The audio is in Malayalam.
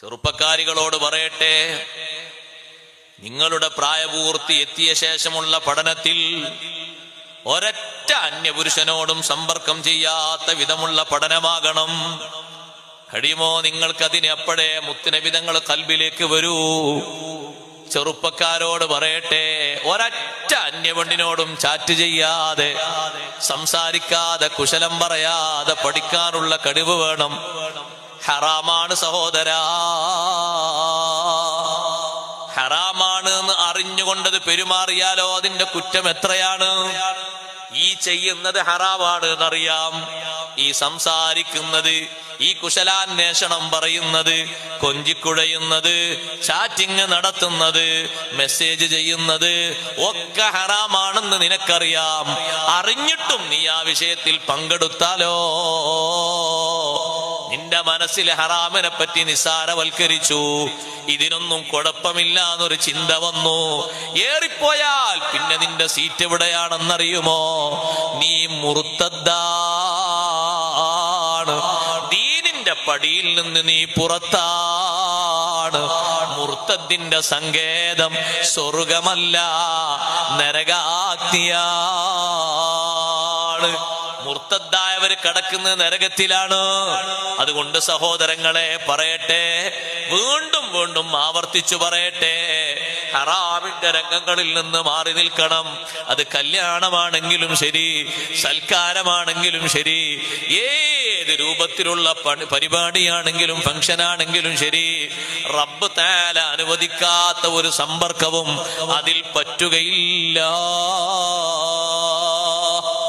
ചെറുപ്പക്കാരികളോട് പറയട്ടെ. നിങ്ങളുടെ പ്രായപൂർത്തി എത്തിയ ശേഷമുള്ള പഠനത്തിൽ ഒരൊറ്റ അന്യപുരുഷനോടും സമ്പർക്കം ചെയ്യാത്ത വിധമുള്ള പഠനമാകണം. കഴിയുമോ നിങ്ങൾക്കതിന് അപ്പോഴേ മുത്തിനവിധങ്ങൾ കൽബിലേക്ക് വരൂ. ചെറുപ്പക്കാരോട് പറയട്ടെ ഒരൊറ്റ അന്യവണ്ടിനോടും ചാറ്റ് ചെയ്യാതെ സംസാരിക്കാതെ കുശലം പറയാതെ പഠിക്കാനുള്ള കഴിവ് വേണം. ഹറാമാണ് സഹോദര. ഹറാമാണ് എന്ന് അറിഞ്ഞുകൊണ്ടത് പെരുമാറിയാലോ? അതിന്റെ കുറ്റം എത്രയാണ്? ഈ ചെയ്യുന്നത് ഹറാമാണ് എന്നറിയാം. ഈ സംസാരിക്കുന്നത് ഈ കുശലാന്വേഷണം പറയുന്നത് കൊഞ്ചിക്കുഴയുന്നത് ചാറ്റിങ് നടത്തുന്നത് മെസ്സേജ് ചെയ്യുന്നത് ഒക്കെ ഹറാമാണെന്ന് നിനക്കറിയാം. അറിഞ്ഞിട്ടും നീ ആ വിഷയത്തിൽ പങ്കെടുത്താലോ? നിന്റെ മനസ്സിൽ ഹറാമിനെ പറ്റി നിസാരവൽക്കരിച്ചു. ഇതിനൊന്നും കുഴപ്പമില്ല എന്നൊരു ചിന്ത വന്നു. ഏറിപ്പോയാൽ പിന്നെ നിന്റെ സീറ്റ് എവിടെയാണെന്നറിയുമോ? നീ മുറുത്തദ്ദാണ് ദീനിന്റെ പടിയിൽ നിന്ന് നീ പുറത്താണ്. മുർത്തത്തിന്റെ സങ്കേതം സ്വർഗമല്ല നരകാഗ്നിയാണ്. മുർത്തദ്ദായവര് കിടക്കുന്നത് നരകത്തിലാണ്? അതുകൊണ്ട് സഹോദരങ്ങളെ പറയട്ടെ വീണ്ടും വീണ്ടും ആവർത്തിച്ചു പറയട്ടെ. ഹറാമിന്റെ രംഗങ്ങളിൽ നിന്ന് മാറി നിൽക്കണം. അത് കല്യാണമാണെങ്കിലും ശരി സൽക്കാരമാണെങ്കിലും ശരി ഏത് രൂപത്തിലുള്ള പരിപാടിയാണെങ്കിലും ഫംഗ്ഷനാണെങ്കിലും ശരി. റബ്ബ് താല അനുവദിക്കാത്ത ഒരു സമ്പർക്കവും അതിൽ പറ്റുകയില്ല.